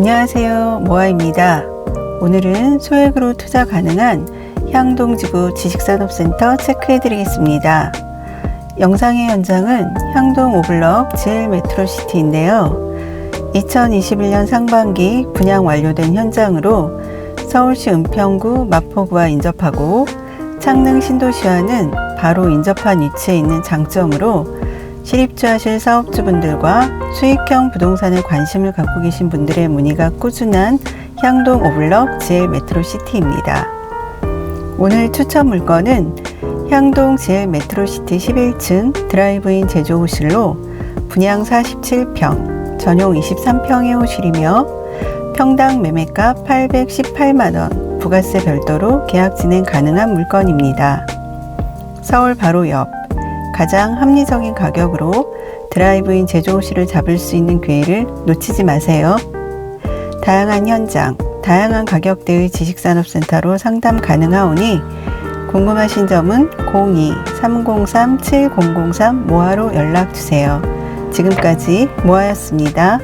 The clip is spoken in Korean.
안녕하세요. 모아입니다. 오늘은 소액으로 투자 가능한 향동지구 지식산업센터 체크해 드리겠습니다. 영상의 현장은 향동 오블럭 질 메트로시티인데요. 2021년 상반기 분양 완료된 현장으로 서울시 은평구 마포구와 인접하고 창릉 신도시와는 바로 인접한 위치에 있는 장점으로 실입주하실 사업주분들과 수익형 부동산에 관심을 갖고 계신 분들의 문의가 꾸준한 향동 오블럭 GL 메트로시티입니다. 오늘 추천 물건은 향동 GL 메트로시티 11층 드라이브인 제조 호실로 분양 47평, 전용 23평의 호실이며 평당 매매가 818만원, 부가세 별도로 계약 진행 가능한 물건입니다. 서울 바로 옆, 가장 합리적인 가격으로 드라이브인 제조호실을 잡을 수 있는 기회를 놓치지 마세요. 다양한 현장, 다양한 가격대의 지식산업센터로 상담 가능하오니 궁금하신 점은 02-303-7003 모아로 연락 주세요. 지금까지 모아였습니다.